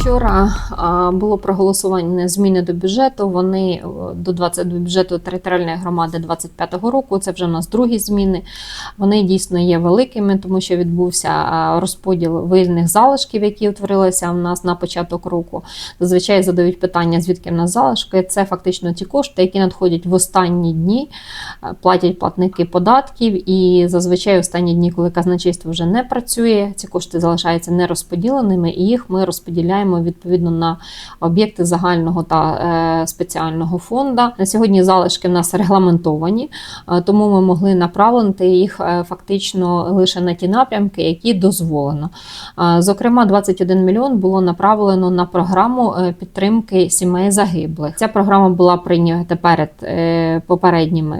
Вчора було проголосування зміни до бюджету. Вони е, до 20 до бюджету територіальної громади 25-го року. Це вже у нас другі зміни. Вони дійсно є великими, тому що відбувся розподіл вільних залишків, які утворилися у нас на початок року. Зазвичай задають питання, звідки в нас залишки. Це фактично ті кошти, які надходять в останні дні, платять платники податків. І зазвичай останні дні, коли казначейство вже не працює, ці кошти залишаються нерозподіленими, і їх ми розподіляємо відповідно на об'єкти загального та е, спеціального фонду. На сьогодні залишки в нас регламентовані, е, тому ми могли направити їх е, фактично лише на ті напрямки, які дозволено. Зокрема, 21 мільйон було направлено на програму підтримки сімей загиблих. Ця програма була прийнята перед попередніми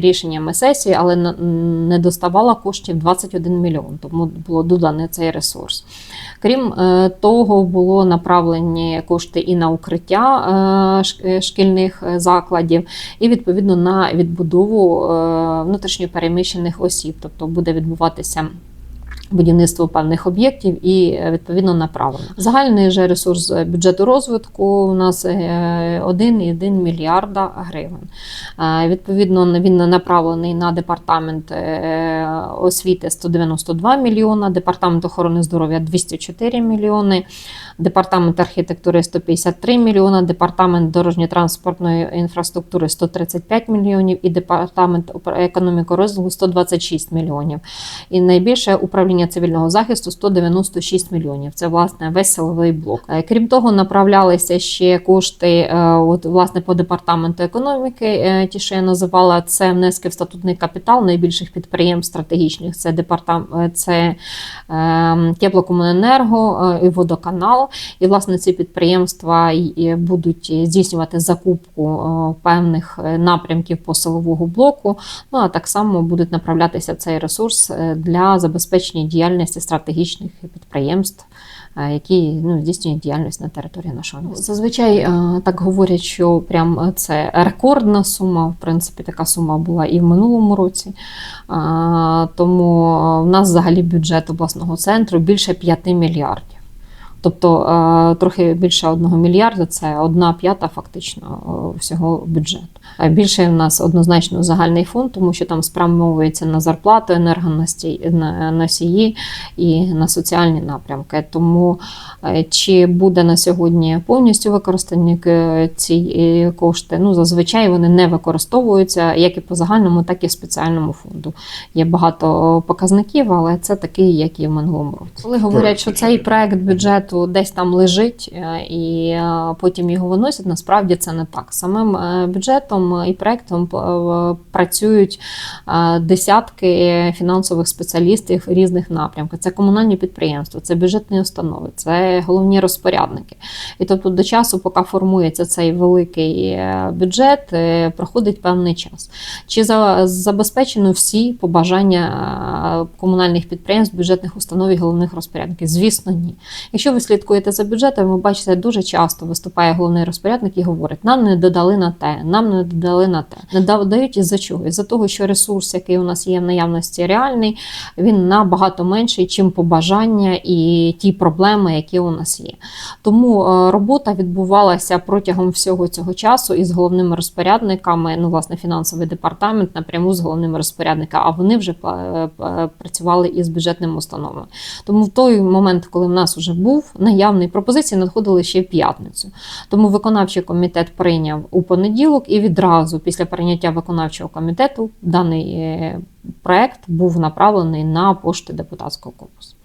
рішеннями сесії, але не доставала коштів 21 мільйон, тому було доданий цей ресурс. Крім того, було направлені кошти і на укриття е, е, шкільних е, закладів, і відповідно на відбудову внутрішньо внутрішньопереміщених осіб, тобто буде відбуватися. Будівництво певних об'єктів і е, відповідно направлено. Загальний же ресурс е, бюджету розвитку у нас е, 1,1 мільярда гривень. Е, Відповідно, він направлений на департамент е, освіти 192 мільйона, департамент охорони здоров'я 204 мільйони, департамент архітектури 153 мільйона, департамент дорожньо-транспортної інфраструктури 135 мільйонів і департамент економіко розвитку 126 мільйонів. І найбільше управління цивільного захисту 196 мільйонів. Це власне весь силовий блок. Е, Крім того, направлялися ще кошти, е, от власне по департаменту економіки. е, Ті, що я називала, це внески в статутний капітал найбільших підприємств стратегічних. Це департамент, це е, теплокомуненерго і водоканал. І власне ці підприємства будуть здійснювати закупку певних напрямків по силового блоку. Ну а так само будуть направлятися цей ресурс для забезпечення діяльності стратегічних підприємств. е, Які ну, здійснюють діяльність на території нашого міста. Зазвичай е, так говорять, що прям е, це рекордна сума. В принципі, така сума була і в минулому році. Тому в нас взагалі бюджет обласного центру більше 5 мільярдів. Тобто трохи більше одного мільярда це одна п'ята фактично всього бюджету. Більше в нас однозначно загальний фонд, тому що там спрямовується на зарплату, енергоносії і на соціальні напрямки. Тому е, чи буде на сьогодні повністю використані ці е, кошти? Ну зазвичай вони не використовуються як і по загальному, так і спеціальному фонду. Є багато показників, але це такий, як і в минулому році. Коли говорять, що цей проект бюджету десь там лежить е, і потім його виносять, насправді це не так. Самим е, бюджетом і проектом е, працюють е, десятки фінансових спеціалістів різних напрямків. Це комунальні підприємства, це бюджетні установи, це головні розпорядники. І тобто до часу, поки формується цей великий е, бюджет, е, проходить певний час. Чи забезпечено всі побажання е, комунальних підприємств, бюджетних установ і головних розпорядників? Звісно, ні. Якщо ви слідкуєте за бюджетом, ви бачите, дуже часто виступає головний розпорядник і говорить: нам не додали на те, нам не додали на те. Не додають із-за чого? Із-за того, що ресурс, який у нас є в наявності, реальний, він набагато менший, чим побажання і ті проблеми, які у нас є. Тому е, робота відбувалася протягом всього цього часу із головними розпорядниками, ну, власне, фінансовий департамент напряму з головними розпорядниками, а вони вже е, е, працювали із бюджетними установами. Тому в той момент, коли в нас вже був наявний пропозиції, надходили ще в п'ятницю. Тому виконавчий комітет прийняв у понеділок, і відразу після прийняття виконавчого комітету даний е, проект був направлений на пошти депутатського корпусу.